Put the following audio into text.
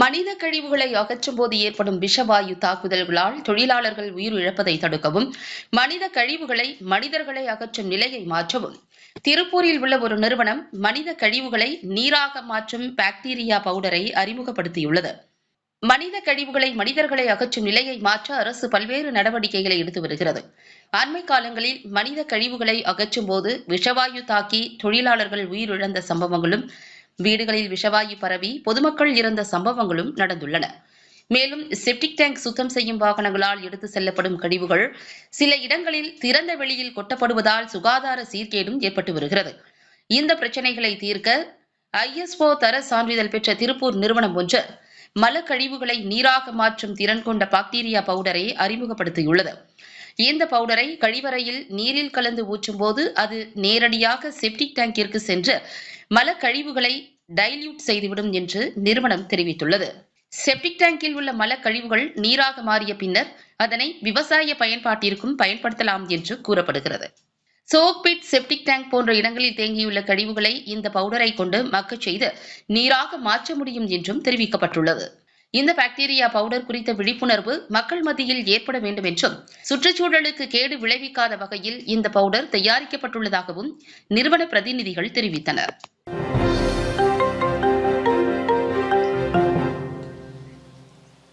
மனித கழிவுகளை அகற்றும் போது ஏற்படும் விஷவாயு தாக்குதல்களால் தொழிலாளர்கள் உயிரிழப்பதை தடுக்கவும் மனித கழிவுகளை மனிதர்களை அகற்றும் நிலையை மாற்றவும். திருப்பூரில் உள்ள ஒரு நிறுவனம் மனித கழிவுகளை நீராக மாற்றும் பாக்டீரியா பவுடரை அறிமுகப்படுத்தியுள்ளது. மனித கழிவுகளை மனிதர்களை அகற்றும் நிலையை மாற்ற அரசு பல்வேறு நடவடிக்கைகளை எடுத்து வருகிறது. அண்மை காலங்களில் மனித கழிவுகளை அகற்றும் போது விஷவாயு தாக்கி தொழிலாளர்கள் உயிரிழந்த சம்பவங்களும் வீடுகளில் விஷவாயு பரவி பொதுமக்கள் இறந்த சம்பவங்களும் நடந்துள்ளன. மேலும் செப்டிக் டேங்க் சுத்தம் செய்யும் வாகனங்களால் எடுத்து செல்லப்படும் கழிவுகள் சில இடங்களில் திறந்த வெளியில் கொட்டப்படுவதால் சுகாதார சீர்கேடும் ஏற்பட்டு வருகிறது. இந்த பிரச்சனைகளை தீர்க்க ஐஎஸ்ஓ தர சான்றிதழ் பெற்ற திருப்பூர் நிறுவனம் ஒன்று மலக்கழிவுகளை நீராக மாற்றும் திறன் கொண்ட பாக்டீரியா பவுடரை அறிமுகப்படுத்தியுள்ளது. இந்த பவுடரை கழிவறையில் நீரில் கலந்து ஊற்றும் போது அது நேரடியாக செப்டிக் டேங்கிற்கு சென்று மலக்கழிவுகளை டைல்யூட் செய்துவிடும் என்று நிறுவனம் தெரிவித்துள்ளது. செப்டிக் டேங்கில் உள்ள மலக்கழிவுகள் நீராக மாறிய பின்னர் அதனை விவசாய பயன்பாட்டிற்கும் பயன்படுத்தலாம் என்று கூறப்படுகிறது. சோக்பிட் செப்டிக் டேங்க் போன்ற இடங்களில் தேங்கியுள்ள கழிவுகளை இந்த பவுடரை கொண்டு மக்கச் செய்து நீராக மாற்ற முடியும் என்றும் தெரிவிக்கப்பட்டுள்ளது. இந்த பாக்டீரியா பவுடர் குறித்த விழிப்புணர்வு மக்கள் மத்தியில் ஏற்பட வேண்டும் என்றும் சுற்றுச்சூழலுக்கு கேடு விளைவிக்காத வகையில் இந்த பவுடர் தயாரிக்கப்பட்டுள்ளதாகவும் நிறுவன பிரதிநிதிகள் தெரிவித்தனர்.